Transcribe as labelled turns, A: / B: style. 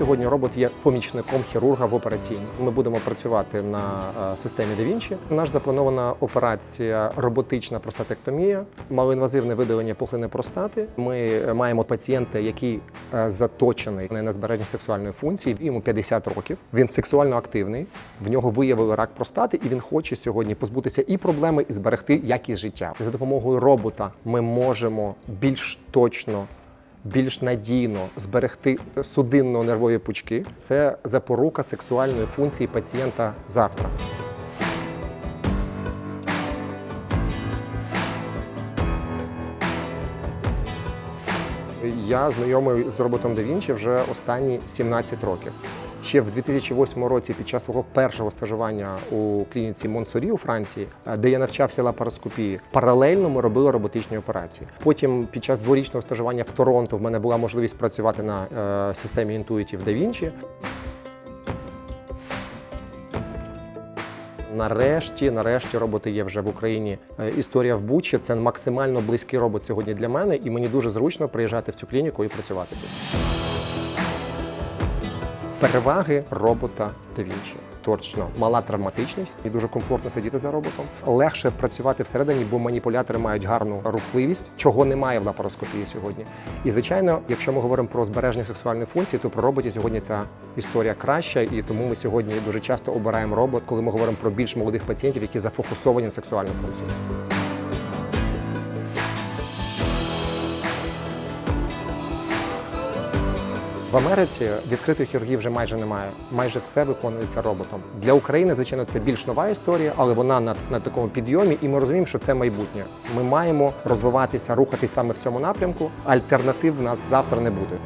A: сьогодні робот є помічником хірурга в операційній. Ми будемо працювати на е, системі DaVinci. У нас запланована операція роботична простатектомія, малоінвазивне видалення пухлини простати. Ми е, маємо пацієнта, який е, заточений на збереження сексуальної функції. Йому 50 років. Він сексуально активний. В нього виявили рак простати, і він хоче сьогодні позбутися і проблеми, і зберегти якість життя. За допомогою робота ми можемо більш точно більш надійно зберегти судинно-нервові пучки це запорука сексуальної функції пацієнта завтра. Я знайомий з роботом DaVinci вже останні 17 років. Ще в 2008 році, під час свого першого стажування у клініці Монсорі у Франції, е, де я навчався лапароскопії, паралельно ми робили роботичні операції. Потім, під час дворічного стажування в Торонто, в мене була можливість працювати на е, системі Intuitive DaVinci. Нарешті, нарешті, роботи є вже в Україні. Е, Історія в Бучі це максимально близький робот сьогодні для мене, і мені дуже зручно приїжджати в цю клініку і працювати тут. Переваги робота DaVinci. Точно мала травматичність і дуже комфортно сидіти за роботом. Легше працювати всередині, бо маніпулятори мають гарну рухливість, чого немає в лапароскопії сьогодні. І звичайно, якщо ми говоримо про збереження сексуальної функції, то про роботі сьогодні ця історія краща, і тому ми сьогодні дуже часто обираємо робот, коли ми говоримо про більш молодих пацієнтів, які зафокусовані на сексуальну функцію. В Америці відкритої хірургії вже майже немає. Майже все виконується роботом. Для України, звичайно, це більш нова історія, але вона на, на такому підйомі, і ми розуміємо, що це майбутнє. Ми маємо розвиватися, рухатись саме в цьому напрямку. Альтернатив в нас завтра не буде.